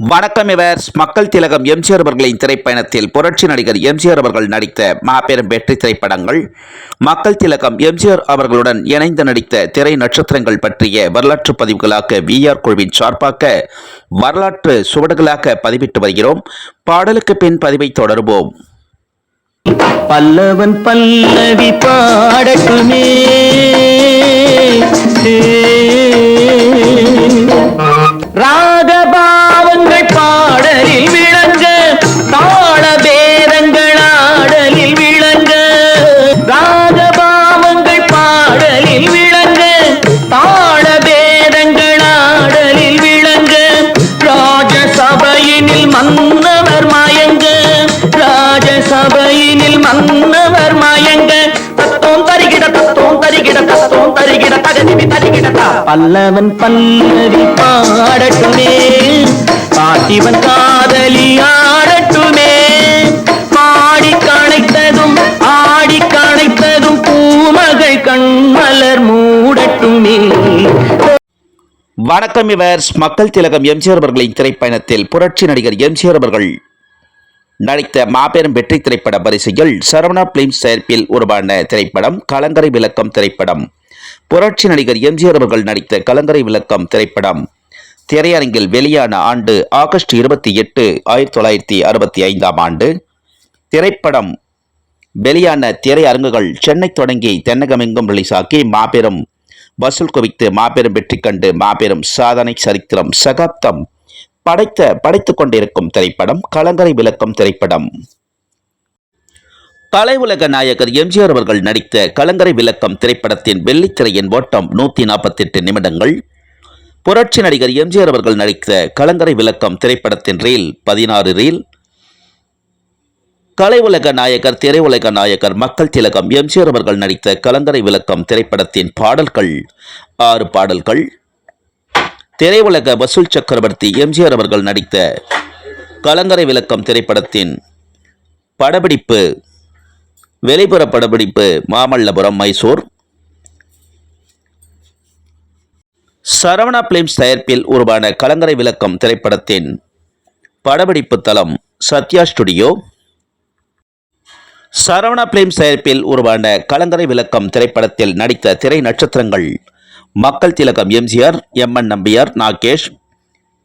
வணக்கம் இவர். மக்கள் திலகம் எம்ஜிஆர் அவர்களின் திரைப்பயணத்தில் புரட்சி நடிகர் எம்ஜிஆர் அவர்கள் நடித்த மாபெரும் வெற்றி திரைப்படங்கள் மக்கள் திலகம் எம்ஜிஆர் அவர்களுடன் இணைந்து நடித்த திரை நட்சத்திரங்கள் பற்றிய வரலாற்று பதிவுகளாக விஆர் குழுவின் சார்பாக வரலாற்று சுவடுகளாக பதிவிட்டு வருகிறோம். பாடலுக்கு பின் பதிவை தொடருவோம். பல்லவன் பல்லவி பாடட்டுமே. பல்லவன் பல்லவி பாடட்டுமே பாட்டிவன் காதலி ஆடட்டுமே. பாடி கணைத்ததும் ஆடி கணைத்ததும் பூமகள் கண்மலர் மூடட்டுமே. வணக்கம் இவர். மக்கள் திலகம் எம்ஜிஆர் அவர்களின் திரைப்பயணத்தில் புரட்சி நடிகர் எம்ஜிஆர் அவர்கள் நடித்த மாபெரும் வெற்றி திரைப்பட வரிசையில் சரவணா பிலிம்ஸ் தயாரிப்பில் உருவான திரைப்படம் கலங்கரை விளக்கம் திரைப்படம். புரட்சி நடிகர் எம்ஜிஆர் அவர்கள் நடித்த கலங்கரை விளக்கம் திரைப்படம். திரையரங்கில் வெளியான ஆண்டு ஆகஸ்ட் இருபத்தி எட்டு ஆயிரத்தி தொள்ளாயிரத்தி அறுபத்தி ஐந்தாம் ஆண்டு. திரைப்படம் வெளியான திரையரங்குகள் சென்னை தொடங்கி தென்னகமெங்கும் ரிலீஸாக்கி மாபெரும் வசூல் குவித்து மாபெரும் வெற்றி கண்டு மாபெரும் சாதனை சரித்திரம் சகாப்தம் படைத்த படைத்துக் கொண்டிருக்கும் திரைப்படம் கலங்கரை விளக்கம் திரைப்படம். கலை உலக நாயகர் எம்ஜிஆர் அவர்கள் நடித்த கலங்கரை விளக்கம் திரைப்படத்தின் வெள்ளித்திரையின் ஓட்டம் நூற்றி நாற்பத்தெட்டு நிமிடங்கள். புரட்சி நடிகர் எம்ஜிஆர் அவர்கள் நடித்த கலங்கரை விளக்கம் திரைப்படத்தின் ரீல் பதினாறு ரீல். கலை உலக நாயகர் திரையுலக நாயகர் மக்கள் திலகம் எம்ஜிஆர் அவர்கள் நடித்த கலங்கரை விளக்கம் திரைப்படத்தின் பாடல்கள் ஆறு பாடல்கள். திரையுலக வசூல் சக்கரவர்த்தி எம்ஜிஆர் அவர்கள் நடித்த கலங்கரை விளக்கம் திரைப்படத்தின் படப்பிடிப்பு வெளிப்புற படப்பிடிப்பு மாமல்லபுரம் மைசூர். சரவணா பிலிம்ஸ் தயாரிப்பில் உருவான கலங்கரை விளக்கம் திரைப்படத்தின் படப்பிடிப்பு தளம் சத்யா ஸ்டுடியோ. சரவணா பிலிம்ஸ் தயாரிப்பில் உருவான கலங்கரை விளக்கம் திரைப்படத்தில் நடித்த திரை நட்சத்திரங்கள் மக்கள் திலகம் MGR M N Nambiar Nagesh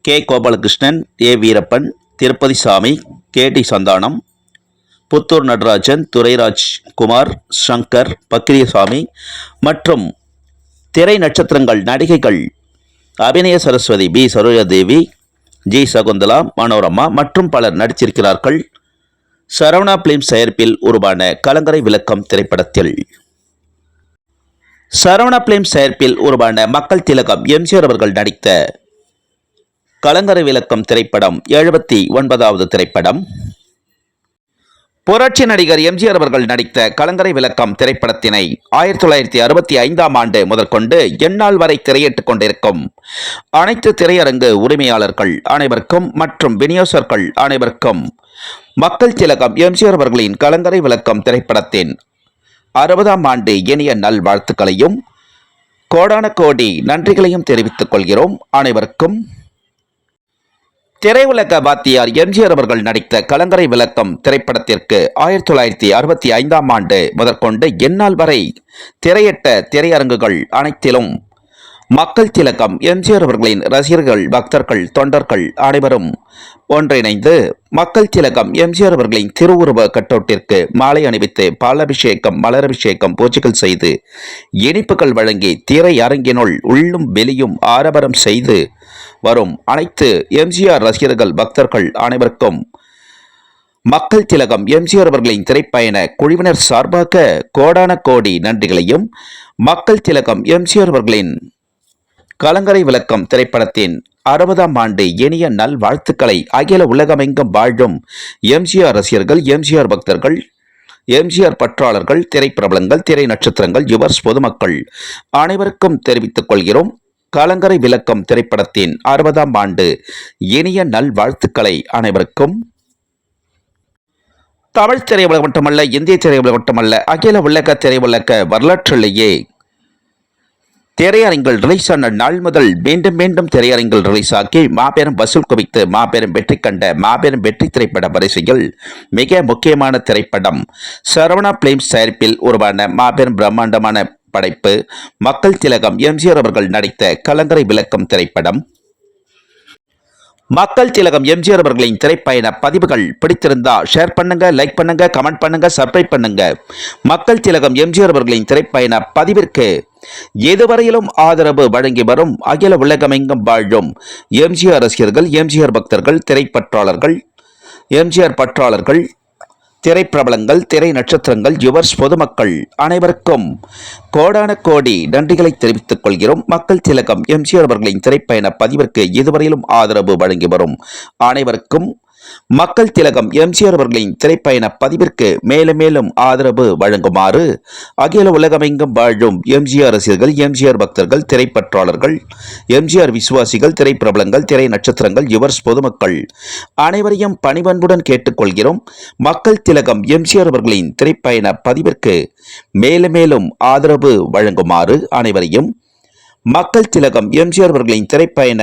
K. Gopalakrishnan ஏ. வீரப்பன் திருப்பதி சாமி கே. டி. சந்தானம் புத்தூர் நடராஜன் துரைராஜ் குமார் சங்கர் பக்கிரியசாமி மற்றும் திரை நட்சத்திரங்கள் நடிகைகள் அபிநய சரஸ்வதி பி. சரோஜாதேவி ஜி. சகுந்தலா மனோரமா மற்றும் பலர் நடித்திருக்கிறார்கள். சரவணா பிலிம்ஸ் தயாரிப்பில் உருவான கலங்கரை விளக்கம் திரைப்படத்தில். சரவணா பிலிம்ஸ் தயாரிப்பில் உருவான மக்கள் திலகம் எம்ஜிஆர் அவர்கள் நடித்த கலங்கரை விளக்கம் திரைப்படம் எழுபத்தி ஒன்பதாவது திரைப்படம். புரட்சி நடிகர் எம்ஜிஆர் அவர்கள் நடித்த கலங்கரை விளக்கம் திரைப்படத்தினை ஆயிரத்தி தொள்ளாயிரத்தி அறுபத்தி ஐந்தாம் ஆண்டு முதற்கொண்டு எந்நாள் வரை திரையிட்டுக் கொண்டிருக்கும் அனைத்து திரையரங்கு உரிமையாளர்கள் அனைவருக்கும் மற்றும் விநியோகர்கள் அனைவருக்கும் மக்கள் திலகம் எம்ஜிஆர் அவர்களின் கலங்கரை விளக்கம் திரைப்படத்தின் அறுபதாம் ஆண்டு இனிய நல்வாழ்த்துக்களையும் கோடான கோடி நன்றிகளையும் தெரிவித்துக் கொள்கிறோம். அனைவருக்கும் திரையுலக வாத்தியார் எம்ஜிஆர் அவர்கள் நடித்த கலங்கரை விளக்கம் திரைப்படத்திற்கு ஆயிரத்தி தொள்ளாயிரத்தி அறுபத்தி ஐந்தாம் ஆண்டு முதற்கொண்டு எந்நாள் வரை திரையிட்ட திரையரங்குகள் அனைத்திலும் மக்கள் திலகம் எம்ஜிஆர் அவர்களின் ரசிகர்கள் பக்தர்கள் தொண்டர்கள் அனைவரும் ஒன்றிணைந்து மக்கள் திலகம் எம்ஜிஆர் அவர்களின் திருவுருவ கட்டோட்டிற்கு மாலை அணிவித்து பாலபிஷேகம் மலரபிஷேகம் பூஜைகள் செய்து இனிப்புகள் வழங்கி திரை அரங்கினுள் உள்ளும் வெளியும் ஆரவாரம் செய்து வரும். அனைத்து எம்ஜிஆர் ரசிகர்கள் பக்தர்கள் அனைவருக்கும் மக்கள் திலகம் எம்ஜிஆர் அவர்களின் திரைப்பயண குழுவினர் சார்பாக கோடான கோடி நன்றிகளையும் மக்கள் திலகம் எம்ஜிஆர் அவர்களின் கலங்கரை விளக்கம் திரைப்படத்தின் அறுபதாம் ஆண்டு இனிய நல் வாழ்த்துக்களை அகில உலகமெங்கும் வாழும் எம்ஜிஆர் ரசிகர்கள் எம்ஜிஆர் பக்தர்கள் எம்ஜிஆர் பற்றாளர்கள் திரைப்பிரபலங்கள் திரை நட்சத்திரங்கள் யுவர்ஸ் பொதுமக்கள் அனைவருக்கும் தெரிவித்துக் கொள்கிறோம். கலங்கரை விளக்கம் திரைப்படத்தின் அறுபதாம் ஆண்டு இனிய நல் வாழ்த்துக்களை அனைவருக்கும். தமிழ் திரையுலகம் மட்டுமல்ல இந்திய திரையுலகம் மட்டுமல்ல அகில உலக திரையுலக வரலாற்றிலேயே திரையரங்கில் ரிலீஸ் ஆன நாள் முதல் மீண்டும் மீண்டும் திரையரங்கில் ரிலீஸ் ஆகி மாபெரும் வசூல் குவித்து மாபெரும் வெற்றி கண்ட மாபெரும் வெற்றி திரைப்பட வரிசையில் மிக முக்கியமான திரைப்படம் சரவணா பிலிம்ஸ் தயாரிப்பில் உருவான மாபெரும் பிரம்மாண்டமான படைப்பு. மக்கள் திலகம் எம்ஜிஆர் அவர்கள் நடித்த கலங்கரை விளக்கம் திரைப்படம். மக்கள் திலகம் எம்ஜிஆர் அவர்களின் திரைப்பயண பதிவுகள் பிடித்திருந்தா ஷேர் பண்ணுங்க லைக் பண்ணுங்க கமெண்ட் பண்ணுங்க சப்ஸ்கிரைப் பண்ணுங்க. மக்கள் திலகம் எம்ஜிஆர் அவர்களின் திரைப்பயண பதிவிற்கு எதுவரையிலும் ஆதரவு வழங்கி வரும் அகில உலகமெங்கும் வாழும் எம்ஜிஆர் ரசிகர்கள் எம்ஜிஆர் பக்தர்கள் திரைப்பற்றாளர்கள் எம்ஜிஆர் பற்றாளர்கள் திரைப்பிரபலங்கள் திரை நட்சத்திரங்கள் யுவர்ஸ் பொதுமக்கள் அனைவருக்கும் கோடான கோடி நன்றிகளை தெரிவித்துக் கொள்கிறோம். மக்கள் திலகம் எம்ஜிஆர் அவர்களின் திரைப்பயண பதிவிற்கு இதுவரையிலும் ஆதரவு வழங்கி வரும் அனைவருக்கும் மக்கள் திலகம் எம்ஜிஆர் அவர்களின் திரைப்பயண பதிவிற்கு மேலும் மேலும் ஆதரவு வழங்குமாறு அகில உலகமெங்கும் வாழும் எம்ஜிஆர் ரசிகர்கள் எம்ஜிஆர் பக்தர்கள் திரைப்பற்றாளர்கள் எம்ஜிஆர் விசுவாசிகள் திரைப்பிரபலங்கள் திரை நட்சத்திரங்கள் யுவர்ஸ் பொதுமக்கள் அனைவரையும் பணிவன்புடன் கேட்டுக்கொள்கிறோம். மக்கள் திலகம் எம்ஜிஆர் அவர்களின் திரைப்பயண பதிவிற்கு மேலும் மேலும் ஆதரவு வழங்குமாறு அனைவரையும் மக்கள் திலகம் எம்ஜிஆர் அவர்களின் திரைப்பயண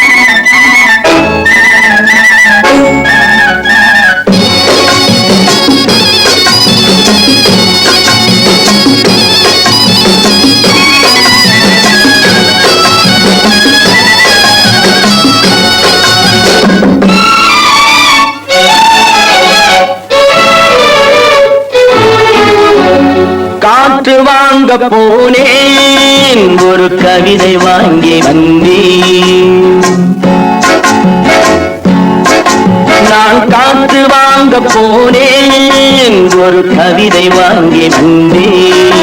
காற்று வாங்க போனேன் ஒரு கவிதை வாங்கி வந்தேன். நான் காற்று வாங்க போனேன் ஒரு கவிதை வாங்கி வந்தேன்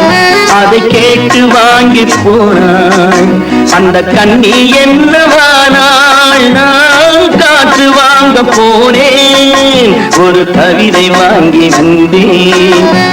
அதை கேட்டு வாங்கி போனாள் அந்த கண்ணி என்னவானால் நான் காற்று வாங்க போனேன். ஒரு கவிதை வாங்கி வந்தேன்